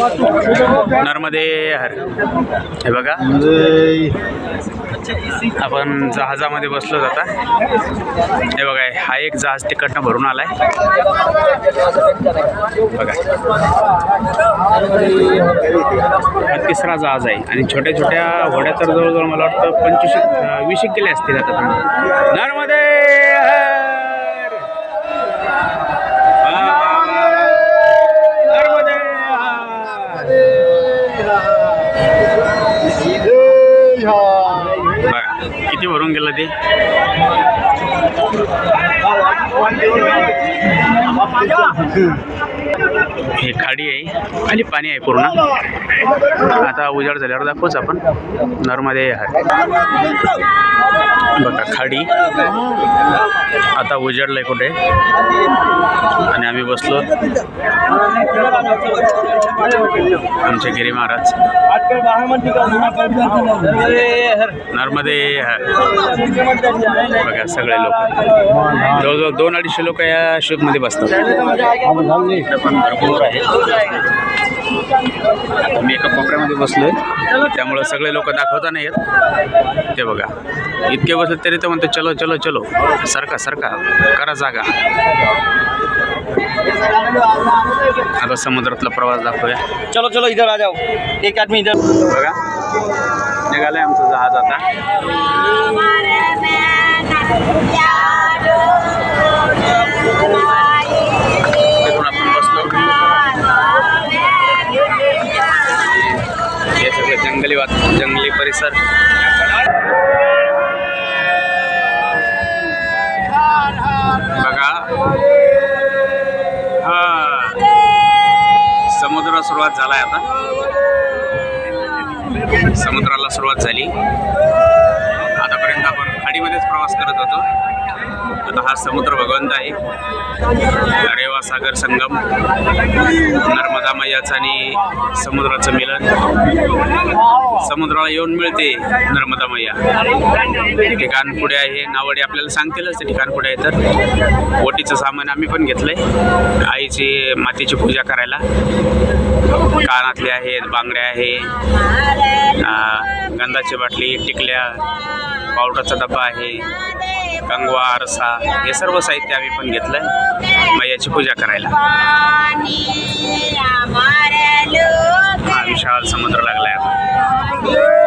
नर्मदे हर? हे बघा. आपण जहाजामध्ये बसलो आता. हे बघा हा एक जहाज तिकडनं भरून आलाय. बघा. तिसरा जहाज आहे. आणि छोट्या छोट्या होड्या तर जवळजवळ मला वाटतं पंचवीस वीस एक गेले असतील आता. पण नर्मदे किती भरून गेलं ते. हे खाडी आहे आणि पाणी आहे पूर्ण. आता उजाड झाल्यावर दाखवूच आपण. नर्मदे बघा खाडी. आता उजाडलंय कुठे? आम्ही बसलो. आमचे गिरी महाराज. नर्मदे बघा सगळे लोक. जवळजवळ दोन अडीचशे लोक या शिपमध्ये बसतात. भरपूर आहे. मी एका कोपऱ्यामध्ये बसलोय. त्यामुळं सगळे लोक दाखवता नाही येत. ते बघा. इतके बसले तरी तर म्हणतो चलो चलो चलो. सरका सरका. करा जागा. आता समुद्रातला प्रवास दाखवूया. चलो चलो इधर आ जाओ. एक आदमी इधर. बघा. निघालंय आमचं जहाज आता तिथून आपण बसलो हे जंगली वात जंगली परिसर. बघा. हा. समुद्र सुरुवात झालाय आता. समुद्राला सुरुवात झाली. आतापर्यंत आपण खाडीमध्येच प्रवास करत होतो. आता हा समुद्र भगवंत आहे. रेवा सागर संगम नर्मदा मैयाचं आणि समुद्राचं मिलन. समुद्राला येऊन मिळते नर्मदा मैया. हे ठिकाण पुढे आहे. नावडे आपल्याला सांगतीलच ते ठिकाण पुढे आहे तर. ओटीचं सामान आम्ही पण घेतलंय. आईची मातीची पूजा करायला. कानातले आहेत बांगड्या आहे गंधाची बाटली टिकल्या पावडरचा डब्बा आहे कंगवा आरसा हे सर्व साहित्य आम्ही पण घेतलंय. मैयाची पूजा करायला. हा विशाल समुद्र लागलाय आता.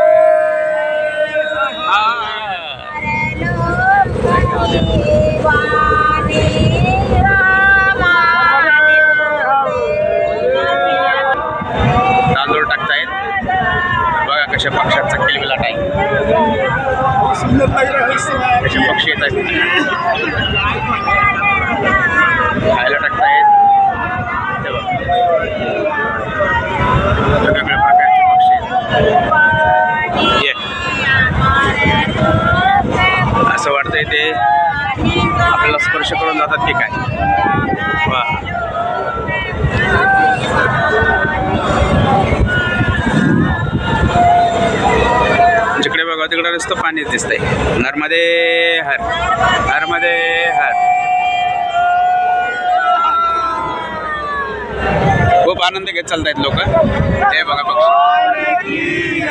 कसे पक्षी येत आहेत खायला टाकतायत वेगवेगळ्या प्रकारचे पक्षी आहेत असं वाटतंय ते आपल्याला स्पर्श करून जातात की काय. वा. सगळं बघा नुसतं पाणीच दिसतंय. नर्मदे हर नर्मदे हर. खूप आनंद घेत चालतायत लोक. ते बघा पक्षी